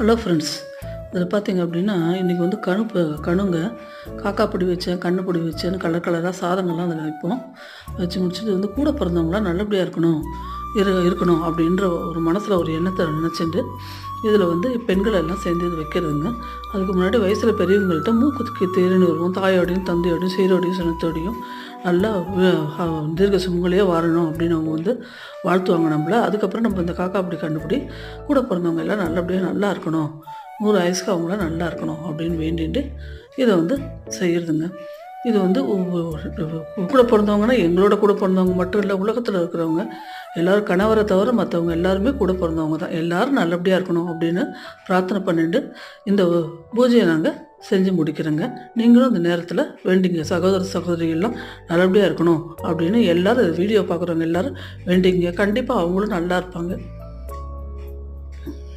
Hello friends இதில் பார்த்தீங்க அப்படின்னா இன்றைக்கி வந்து கணு கணுங்க காக்கா பொடி வச்சேன் கண்ணு பொடி வச்சேன்னு கலர் கலராக சாதங்கள்லாம் அதில் வைப்போம். வச்சு முடிச்சுட்டு வந்து கூட பிறந்தவங்களாம் நல்லபடியாக இருக்கணும் இரு இருக்கணும் அப்படின்ற ஒரு மனசில் ஒரு எண்ணத்தை நினச்சிட்டு இதில் வந்து பெண்கள் எல்லாம் சேர்ந்து இது வைக்கிறதுங்க. அதுக்கு முன்னாடி வயசில் பெரியவங்கள்ட்ட மூக்குத்துக்கு தேரின்னு வருவோம் தாயோடையும் தந்தையோடையும் சீரோடையும் சினத்தோடையும் நல்லா தீர்க்க சுமங்கலியாக வாழணும் அப்படின்னு அவங்க வந்து வாழ்த்துவாங்க நம்மள. அதுக்கப்புறம் நம்ம இந்த காக்கா அப்படி கண்டுபிடி கூட பிறந்தவங்க எல்லாம் நல்லபடியாக நல்லா இருக்கணும். நூறு வயசுக்கு அவங்களாம் நல்லா இருக்கணும் அப்படின்னு வேண்டிட்டு இதை வந்து செய்கிறதுங்க இது வந்து கூட பிறந்தவங்கன்னா எங்களோட கூட பிறந்தவங்க மட்டும் இல்லை உலகத்தில் இருக்கிறவங்க எல்லாரும் கணவரை தவிர மற்றவங்க எல்லாருமே கூட பிறந்தவங்க தான். எல்லாரும் நல்லபடியாக இருக்கணும் அப்படின்னு பிரார்த்தனை பண்ணிட்டு இந்த பூஜையை நாங்கள் செஞ்சு முடிக்கிறேங்க. நீங்களும் இந்த நேரத்தில் வேண்டிங்க. சகோதர சகோதரிகள்லாம் நல்லபடியாக இருக்கணும் அப்படின்னு எல்லோரும் வீடியோ பார்க்குறவங்க எல்லாரும் வேண்டிங்க. கண்டிப்பாக அவங்களும் நல்லா இருப்பாங்க.